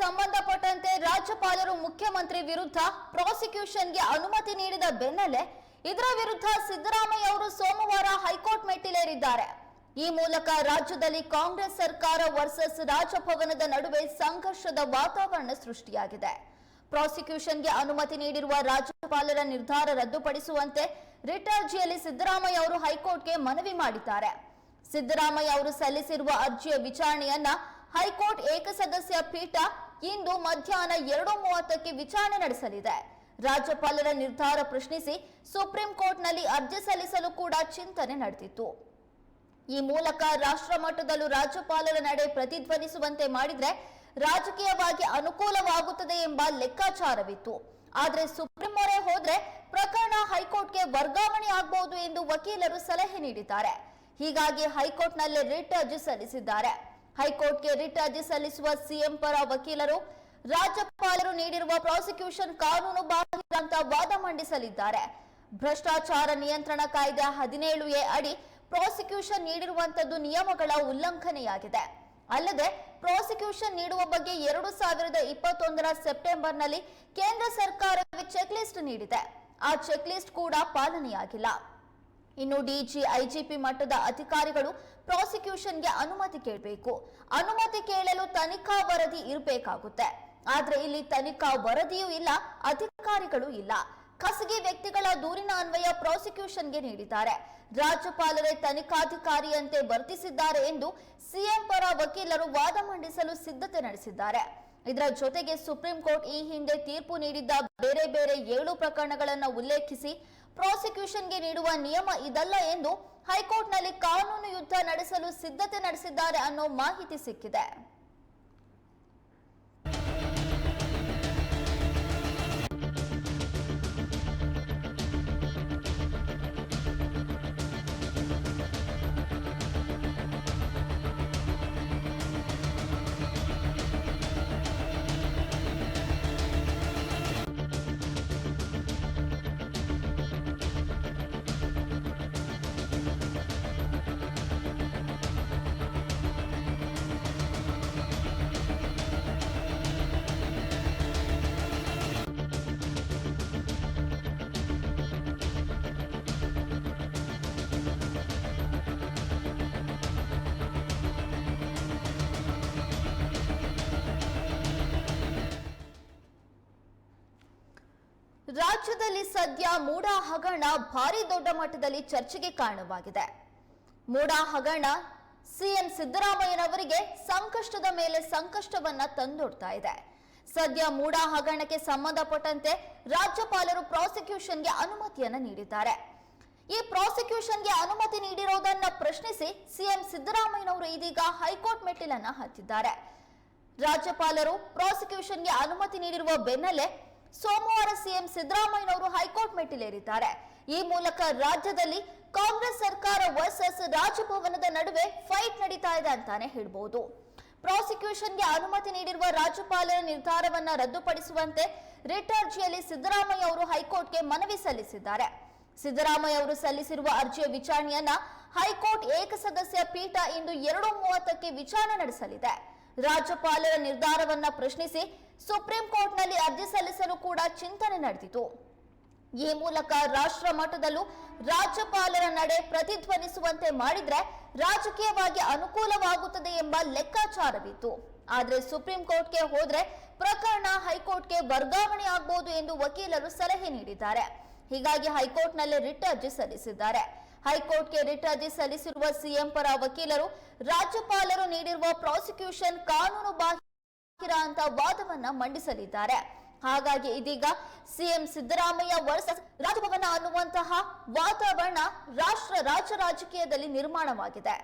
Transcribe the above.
ಸಂಬಂಧಪಟ್ಟಂತೆ ರಾಜ್ಯಪಾಲರು ಮುಖ್ಯಮಂತ್ರಿ ವಿರುದ್ಧ ಪ್ರಾಸಿಕ್ಯೂಷನ್ಗೆ ಅನುಮತಿ ನೀಡಿದ ಬೆನ್ನಲ್ಲೇ ಇದರ ವಿರುದ್ಧ ಸಿದ್ದರಾಮಯ್ಯ ಅವರು ಸೋಮವಾರ ಹೈಕೋರ್ಟ್ ಮೆಟ್ಟಿಲೇರಿದ್ದಾರೆ. ಈ ಮೂಲಕ ರಾಜ್ಯದಲ್ಲಿ ಕಾಂಗ್ರೆಸ್ ಸರ್ಕಾರ ವರ್ಸಸ್ ರಾಜಭವನದ ನಡುವೆ ಸಂಘರ್ಷದ ವಾತಾವರಣ ಸೃಷ್ಟಿಯಾಗಿದೆ. ಪ್ರಾಸಿಕ್ಯೂಷನ್ಗೆ ಅನುಮತಿ ನೀಡಿರುವ ರಾಜ್ಯಪಾಲರ ನಿರ್ಧಾರ ರದ್ದುಪಡಿಸುವಂತೆ ರಿಟ್ ಸಿದ್ದರಾಮಯ್ಯ ಅವರು ಹೈಕೋರ್ಟ್ಗೆ ಮನವಿ ಮಾಡಿದ್ದಾರೆ. ಸಿದ್ದರಾಮಯ್ಯ ಅವರು ಸಲ್ಲಿಸಿರುವ ಅರ್ಜಿಯ ವಿಚಾರಣೆಯನ್ನ ಹೈಕೋರ್ಟ್ ಏಕಸದಸ್ಯ ಪೀಠ ಇಂದು ಮಧ್ಯಾಹ್ನ ಎರಡು ಮೂವತ್ತಕ್ಕೆ ವಿಚಾರಣೆ ನಡೆಸಲಿದೆ. ರಾಜ್ಯಪಾಲರ ನಿರ್ಧಾರ ಪ್ರಶ್ನಿಸಿ ಸುಪ್ರೀಂ ಕೋರ್ಟ್ನಲ್ಲಿ ಅರ್ಜಿ ಸಲ್ಲಿಸಲು ಕೂಡ ಚಿಂತನೆ ನಡೆದಿತ್ತು. ಈ ಮೂಲಕ ರಾಷ್ಟ್ರ ಮಟ್ಟದಲ್ಲೂ ರಾಜ್ಯಪಾಲರ ನಡೆ ಪ್ರತಿಧ್ವನಿಸುವಂತೆ ಮಾಡಿದ್ರೆ ರಾಜಕೀಯವಾಗಿ ಅನುಕೂಲವಾಗುತ್ತದೆ ಎಂಬ ಲೆಕ್ಕಾಚಾರವಿತ್ತು. ಆದರೆ ಸುಪ್ರೀಂ ಮೊರೆ ಹೋದ್ರೆ ಪ್ರಕರಣ ಹೈಕೋರ್ಟ್ಗೆ ವರ್ಗಾವಣೆ ಆಗಬಹುದು ಎಂದು ವಕೀಲರು ಸಲಹೆ ನೀಡಿದ್ದಾರೆ. ಹೀಗಾಗಿ ಹೈಕೋರ್ಟ್ನಲ್ಲೇ ರಿಟ್ ಅರ್ಜಿ ಸಲ್ಲಿಸಿದ್ದಾರೆ. ಹೈಕೋರ್ಟ್ಗೆ ರಿಟ್ ಅರ್ಜಿ ಸಲ್ಲಿಸುವ ಸಿಎಂ ಪರ ವಕೀಲರು, ರಾಜ್ಯಪಾಲರು ನೀಡಿರುವ ಪ್ರಾಸಿಕ್ಯೂಷನ್ ಕಾನೂನು ಬಾಹಿರ ಅಂತ ವಾದ ಮಂಡಿಸಲಿದ್ದಾರೆ. ಭ್ರಷ್ಟಾಚಾರ ನಿಯಂತ್ರಣ ಕಾಯ್ದೆ ಹದಿನೇಳು ಎ ಅಡಿ ಪ್ರಾಸಿಕ್ಯೂಷನ್ ನೀಡಿರುವಂತದ್ದು ನಿಯಮಗಳ ಉಲ್ಲಂಘನೆಯಾಗಿದೆ. ಅಲ್ಲದೆ, ಪ್ರಾಸಿಕ್ಯೂಷನ್ ನೀಡುವ ಬಗ್ಗೆ ಎರಡು ಸಾವಿರದ ಇಪ್ಪತ್ತೊಂದರ ಸೆಪ್ಟೆಂಬರ್ನಲ್ಲಿ ಕೇಂದ್ರ ಸರ್ಕಾರವೇ ಚೆಕ್ ಲಿಸ್ಟ್ ನೀಡಿದೆ. ಆ ಚೆಕ್ ಲಿಸ್ಟ್ ಕೂಡ ಪಾಲನೆಯಾಗಿಲ್ಲ. ಇನ್ನು ಡಿಜಿ, ಐಜಿಪಿ ಮಟ್ಟದ ಅಧಿಕಾರಿಗಳು ಪ್ರಾಸಿಕ್ಯೂಷನ್ಗೆ ಅನುಮತಿ ಕೇಳಬೇಕು. ಅನುಮತಿ ಕೇಳಲು ತನಿಖಾ ವರದಿ ಇರಬೇಕಾಗುತ್ತೆ. ಆದ್ರೆ ಇಲ್ಲಿ ತನಿಖಾ ವರದಿಯೂ ಇಲ್ಲ, ಅಧಿಕಾರಿಗಳು ಇಲ್ಲ. ಖಾಸಗಿ ವ್ಯಕ್ತಿಗಳ ದೂರಿನ ಅನ್ವಯ ಪ್ರಾಸಿಕ್ಯೂಷನ್ಗೆ ನೀಡಿದ್ದಾರೆ. ರಾಜ್ಯಪಾಲರೇ ತನಿಖಾಧಿಕಾರಿಯಂತೆ ವರ್ತಿಸಿದ್ದಾರೆ ಎಂದು ಸಿಎಂ ಪರ ವಕೀಲರು ವಾದ ಮಂಡಿಸಲು ಸಿದ್ಧತೆ ನಡೆಸಿದ್ದಾರೆ. ಇದರ ಜೊತೆಗೆ ಸುಪ್ರೀಂ ಕೋರ್ಟ್ ಈ ಹಿಂದೆ ತೀರ್ಪು ನೀಡಿದ್ದ ಬೇರೆ ಬೇರೆ ಏಳು ಪ್ರಕರಣಗಳನ್ನು ಉಲ್ಲೇಖಿಸಿ ಪ್ರಾಸಿಕ್ಯೂಷನ್ಗೆ ನೀಡುವ ನಿಯಮ ಇದಲ್ಲ ಎಂದು ಹೈಕೋರ್ಟ್ನಲ್ಲಿ ಕಾನೂನು ಯುದ್ಧ ನಡೆಸಲು ಸಿದ್ಧತೆ ನಡೆಸಿದ್ದಾರೆ ಅನ್ನೋ ಮಾಹಿತಿ ಸಿಕ್ಕಿದೆ. ರಾಜ್ಯದಲ್ಲಿ ಸದ್ಯ ಮೂಡ ಹಗರಣ ಭಾರಿ ದೊಡ್ಡ ಮಟ್ಟದಲ್ಲಿ ಚರ್ಚೆಗೆ ಕಾರಣವಾಗಿದೆ. ಮೂಡ ಹಗರಣ ಸಿಎಂ ಸಿದ್ದರಾಮಯ್ಯನವರಿಗೆ ಸಂಕಷ್ಟದ ಮೇಲೆ ಸಂಕಷ್ಟವನ್ನ ತಂದೊಡ್ತಾ ಇದೆ. ಸದ್ಯ ಮೂಡ ಹಗರಣಕ್ಕೆ ಸಂಬಂಧಪಟ್ಟಂತೆ ರಾಜ್ಯಪಾಲರು ಪ್ರಾಸಿಕ್ಯೂಷನ್ಗೆ ಅನುಮತಿಯನ್ನ ನೀಡಿದ್ದಾರೆ. ಈ ಪ್ರಾಸಿಕ್ಯೂಷನ್ಗೆ ಅನುಮತಿ ನೀಡಿರೋದನ್ನ ಪ್ರಶ್ನಿಸಿ ಸಿಎಂ ಸಿದ್ದರಾಮಯ್ಯನವರು ಇದೀಗ ಹೈಕೋರ್ಟ್ ಮೆಟ್ಟಿಲನ್ನ ಹತ್ತಿದ್ದಾರೆ. ರಾಜ್ಯಪಾಲರು ಪ್ರಾಸಿಕ್ಯೂಷನ್ಗೆ ಅನುಮತಿ ನೀಡಿರುವ ಬೆನ್ನಲ್ಲೇ ಸೋಮವಾರ ಸಿಎಂ ಸಿದ್ದರಾಮಯ್ಯನವರು ಹೈಕೋರ್ಟ್ ಮೆಟ್ಟಿಲೇರಿದ್ದಾರೆ. ಈ ಮೂಲಕ ರಾಜ್ಯದಲ್ಲಿ ಕಾಂಗ್ರೆಸ್ ಸರ್ಕಾರ ವರ್ಸಸ್ ರಾಜಭವನದ ನಡುವೆ ಫೈಟ್ ನಡೀತಾ ಇದೆ ಅಂತಾನೆ ಹೇಳ್ಬಹುದು ಪ್ರಾಸಿಕ್ಯೂಷನ್ಗೆ ಅನುಮತಿ ನೀಡಿರುವ ರಾಜ್ಯಪಾಲರ ನಿರ್ಧಾರವನ್ನ ರದ್ದುಪಡಿಸುವಂತೆ ರಿಟ್ ಅರ್ಜಿಯಲ್ಲಿ ಸಿದ್ದರಾಮಯ್ಯ ಅವರು ಹೈಕೋರ್ಟ್ಗೆ ಮನವಿ ಸಲ್ಲಿಸಿದ್ದಾರೆ. ಸಿದ್ದರಾಮಯ್ಯ ಅವರು ಸಲ್ಲಿಸಿರುವ ಅರ್ಜಿಯ ವಿಚಾರಣೆಯನ್ನ ಹೈಕೋರ್ಟ್ ಏಕಸದಸ್ಯ ಪೀಠ ಇಂದು ಎರಡು ಮೂವತ್ತಕ್ಕೆ ವಿಚಾರಣೆ ನಡೆಸಲಿದೆ. ರಾಜ್ಯಪಾಲರ ನಿರ್ಧಾರವನ್ನ ಪ್ರಶ್ನಿಸಿ ಸುಪ್ರೀಂ ಕೋರ್ಟ್ನಲ್ಲಿ ಅರ್ಜಿ ಸಲ್ಲಿಸಲು ಕೂಡ ಚಿಂತನೆ ನಡೆದಿತು. ಈ ಮೂಲಕ ರಾಷ್ಟ್ರ ಮಟ್ಟದಲ್ಲೂ ರಾಜ್ಯಪಾಲರ ನಡೆ ಪ್ರತಿಧ್ವನಿಸುವಂತೆ ಮಾಡಿದ್ರೆ ರಾಜಕೀಯವಾಗಿ ಅನುಕೂಲವಾಗುತ್ತದೆ ಎಂಬ ಲೆಕ್ಕಾಚಾರವಿತ್ತು. ಆದರೆ ಸುಪ್ರೀಂ ಕೋರ್ಟ್ಗೆ ಹೋದ್ರೆ ಪ್ರಕರಣ ಹೈಕೋರ್ಟ್ಗೆ ವರ್ಗಾವಣೆ ಆಗಬಹುದು ಎಂದು ವಕೀಲರು ಸಲಹೆ ನೀಡಿದ್ದಾರೆ. ಹೀಗಾಗಿ ಹೈಕೋರ್ಟ್ನಲ್ಲಿ ರಿಟ್ ಅರ್ಜಿ ಸಲ್ಲಿಸಿದ್ದಾರೆ. ಹೈಕೋರ್ಟ್ಗೆ ರಿಟ್ ಅರ್ಜಿ ಸಲ್ಲಿಸಿರುವ ಸಿಎಂ ಪರ ವಕೀಲರು, ರಾಜ್ಯಪಾಲರು ನೀಡಿರುವ ಪ್ರಾಸಿಕ್ಯೂಷನ್ ಕಾನೂನು ಬಾಹಿರ ಅಂತ ವಾದವನ್ನ ಮಂಡಿಸಲಿದ್ದಾರೆ. ಹಾಗಾಗಿ ಇದೀಗ ಸಿಎಂ ಸಿದ್ದರಾಮಯ್ಯ ವರ್ಸಸ್ ರಾಜಭವನ ಅನ್ನುವಂತಹ ವಾತಾವರಣ ರಾಷ್ಟ್ರ ರಾಜ್ಯ ರಾಜಕೀಯದಲ್ಲಿ ನಿರ್ಮಾಣವಾಗಿದೆ.